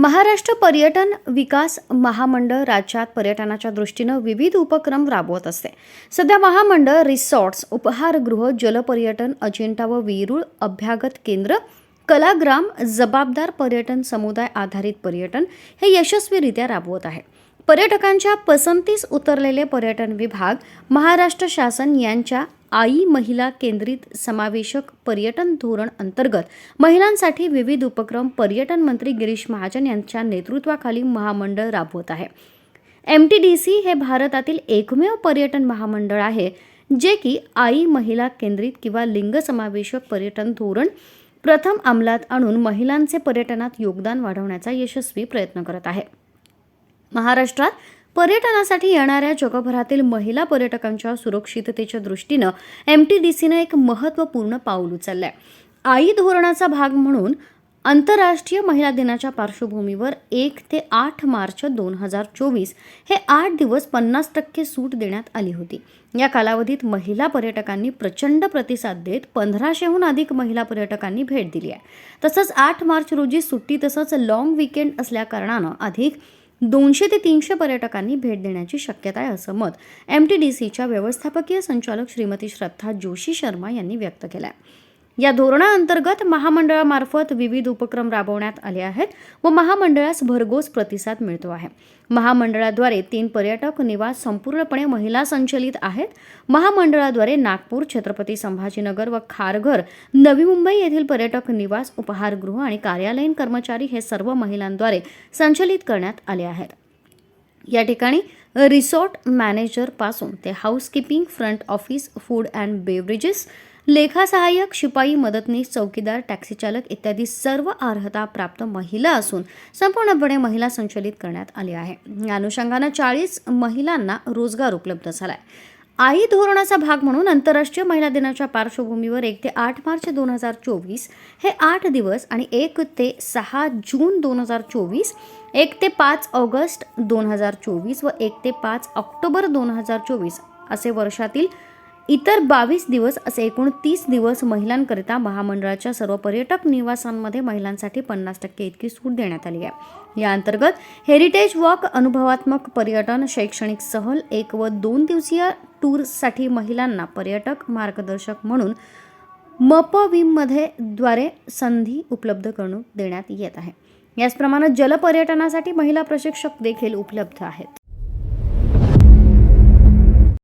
महाराष्ट्र पर्यटन विकास महामंडळ राज्यात पर्यटनाच्या दृष्टीनं विविध उपक्रम राबवत असते. सध्या महामंडळ रिसॉर्ट्स उपहारगृह जलपर्यटन अजिंठा व वेरूळ अभ्यागत केंद्र कलाग्राम जबाबदार पर्यटन समुदाय आधारित पर्यटन हे यशस्वीरित्या राबवत आहे. पर्यटकांच्या पसंतीस उतरलेले पर्यटन विभाग महाराष्ट्र शासन यांच्या आई महिला केंद्रित समावेशक पर्यटन धोरण अंतर्गत महिलांसाठी विविध उपक्रम पर्यटन मंत्री गिरीश महाजन यांच्या नेतृत्वाखाली महामंडळ राबवत आहे. एम टी डी सी हे भारतातील एकमेव पर्यटन महामंडळ आहे जे की आई महिला केंद्रित किंवा लिंग समावेशक पर्यटन धोरण प्रथम अंमलात आणून महिलांचे पर्यटनात योगदान वाढवण्याचा यशस्वी प्रयत्न करत आहे. महाराष्ट्रात पर्यटनासाठी येणाऱ्या जगभरातील महिला पर्यटकांच्या सुरक्षिततेच्या दृष्टीनं एम टी डी सीनं एक महत्त्वपूर्ण पाऊल उचललंय. आई धोरणाचा भाग म्हणून आंतरराष्ट्रीय महिला दिनाच्या पार्श्वभूमीवर एक ते आठ मार्च दोन हजार चोवीस हे आठ दिवस पन्नास टक्के सूट देण्यात आली होती. या कालावधीत महिला पर्यटकांनी प्रचंड प्रतिसाद देत पंधराशेहून अधिक महिला पर्यटकांनी भेट दिली आहे. तसंच आठ मार्च रोजी सुट्टी तसंच लाँग विकेंड असल्याकारणानं अधिक दोनशे ते तीनशे पर्यटकांनी भेट देण्याची शक्यता आहे असं मत एम टी डी सीच्या व्यवस्थापकीय संचालक श्रीमती श्रद्धा जोशी शर्मा यांनी व्यक्त केलं आहे या धोरणाअंतर्गत महामंडळामार्फत विविध उपक्रम राबवण्यात आले आहेत व महामंडळास भरघोस प्रतिसाद मिळतो आहे. महामंडळाद्वारे तीन पर्यटक निवास संपूर्णपणे महिला संचलित आहेत. महामंडळाद्वारे नागपूर छत्रपती संभाजीनगर व खारघर नवी मुंबई येथील पर्यटक निवास उपहारगृह आणि कार्यालयीन कर्मचारी हे सर्व महिलांद्वारे संचलित करण्यात आले आहेत. या ठिकाणी रिसॉर्ट मॅनेजरपासून ते housekeeping front office food and beverages लेखा सहाय्यक शिपाई मदतनीस चौकीदार टॅक्सी चालक इत्यादी सर्व अर्हता प्राप्त महिला असून संपूर्णपणे महिला संचलित करण्यात आली आहे. या अनुषंगानं चाळीस महिलांना रोजगार उपलब्ध झालाय. आई धोरणाचा भाग म्हणून आंतरराष्ट्रीय महिला दिनाच्या पार्श्वभूमीवर एक ते आठ मार्च दोन हजार चोवीस हे आठ दिवस आणि एक ते सहा जून दोन हजार चोवीस एक ते पाच ऑगस्ट दोन हजार चोवीस व एक ते पाच ऑक्टोबर दोन हजार चोवीस असे वर्षातील इतर बावीस दिवस असे एकूण तीस दिवस महिलांकरिता महामंडळाच्या सर्व पर्यटक निवासांमध्ये महिलांसाठी पन्नास टक्के इतकी सूट देण्यात आली आहे. या अंतर्गत हेरिटेज वॉक अनुभवात्मक पर्यटन शैक्षणिक सहल एक व दोन दिवसीय टूरसाठी महिलांना पर्यटक मार्गदर्शक म्हणून मपविममध्ये द्वारे संधी उपलब्ध करून देण्यात येत आहे. याचप्रमाणे जलपर्यटनासाठी महिला प्रशिक्षक देखील उपलब्ध आहेत.